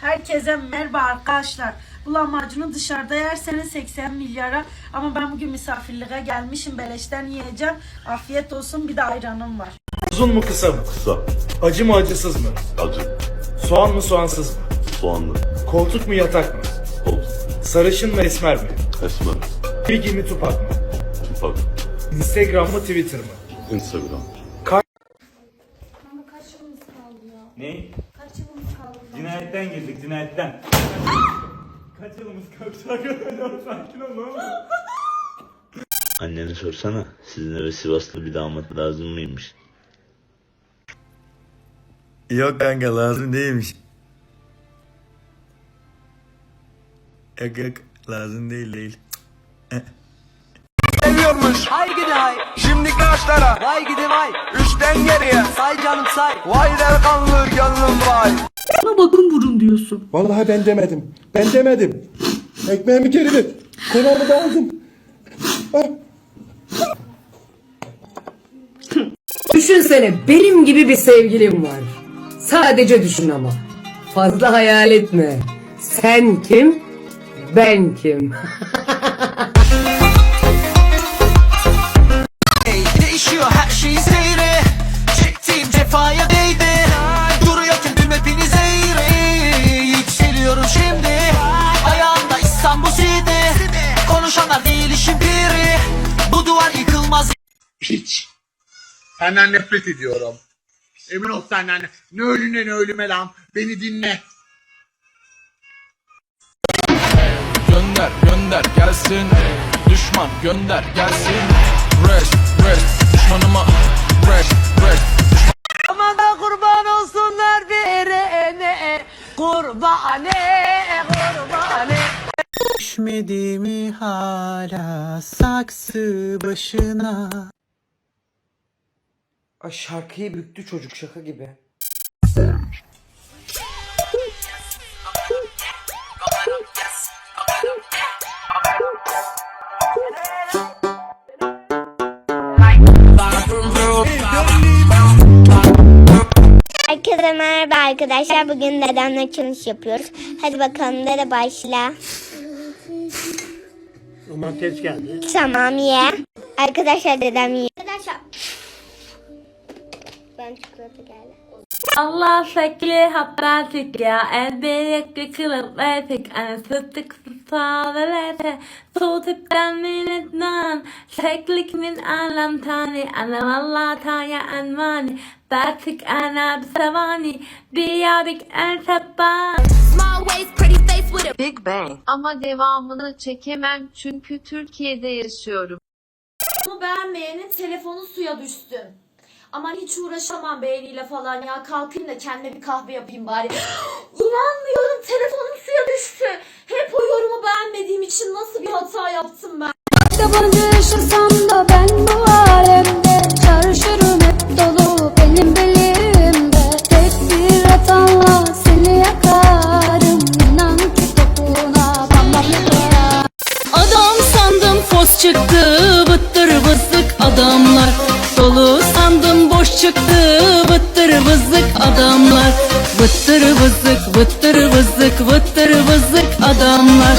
Herkese merhaba arkadaşlar. Bu lahmacunu dışarıda yerseniz 80 milyara ama ben bugün misafirliğe gelmişim. Beleşten yiyeceğim. Afiyet olsun bir de ayranım var. Uzun mu kısa mı? Kısa, Acı mı acısız mı? acı, Soğan mı soğansız mı? soğanlı, Koltuk mu yatak mı? koltuk, Sarışın mı esmer mi? esmer, Bilgi mi tupak mı? tupak, Instagram mı Twitter mı? Instagram. Ne? Kaç yılımız kaldı? Cinayetten girdik, cinayetten. Kaç yılımız? Arkadaşlar sakin ol ne oldu? Annene sorsana sizin eve Sivaslı bir damat lazım mıymış? Yok kanka lazım değilmiş. Yok yok lazım değil değil. seviyormuş. Hay gidi hay. Şimdi kaçlara. Vay gidi vay. Üçten geriye. Say canım say. Vay delikanlı gönlüm vay. Vallahi ben demedim. Ben demedim. Ekmeğimi geri ver. Kolamı da aldım. Düşünsene benim gibi bir sevgilim var. Sadece düşün ama. Fazla hayal etme. Sen kim? Ben kim? Hiç. Senden nefret ediyorum. Emin ol senden. Ne ölüne ne ölüme lan. Beni dinle. Gönder gönder gelsin. Düşman gönder gelsin. Rest rest düşmanıma. Rest rest. Aman da kurban olsunlar birine. Kurbane kurbane. Düşmedi mi hala saksı başına? Ay şarkıyı büktü çocuk şaka gibi. Herkese merhaba arkadaşlar. Bugün dedemle challenge yapıyoruz. Hadi bakalım dede başla. Domates geldi. Tamam ye. Arkadaşlar dedem yiyor. Arkadaşlar. Ben çikolata geldi. Allah şekli habertik ya el büyük kılıp verdik en sıddık sağlarete Soğutuktan minnetten şeklik min alam tani ana valla taya envani Bertik ana bisavani diyabik en sabban Big Bang. Ama devamını çekemem çünkü Türkiye'de yaşıyorum. Bunu beğenmeyenin telefonu suya düşsün. Aman hiç uğraşamam beğeniyle falan ya. Kalkayım da kendime bir kahve yapayım bari. İnanmıyorum telefonum suya düştü. Hep o yorumu beğenmediğim için nasıl bir hata yaptım ben. Yabancı yaşasam da ben bu alemde Çarşırım hep dolu benim belimde Tek bir hatanla seni yakarım İnan ki topuna bam bam yakarım Adam sandım fos çıktı Vıttır vızlık adamlar Dolu sandım boş çıktı Vıttır vızlık adamlar. Vıttır vızlık vıttır vızlık vıttır vızlık adamlar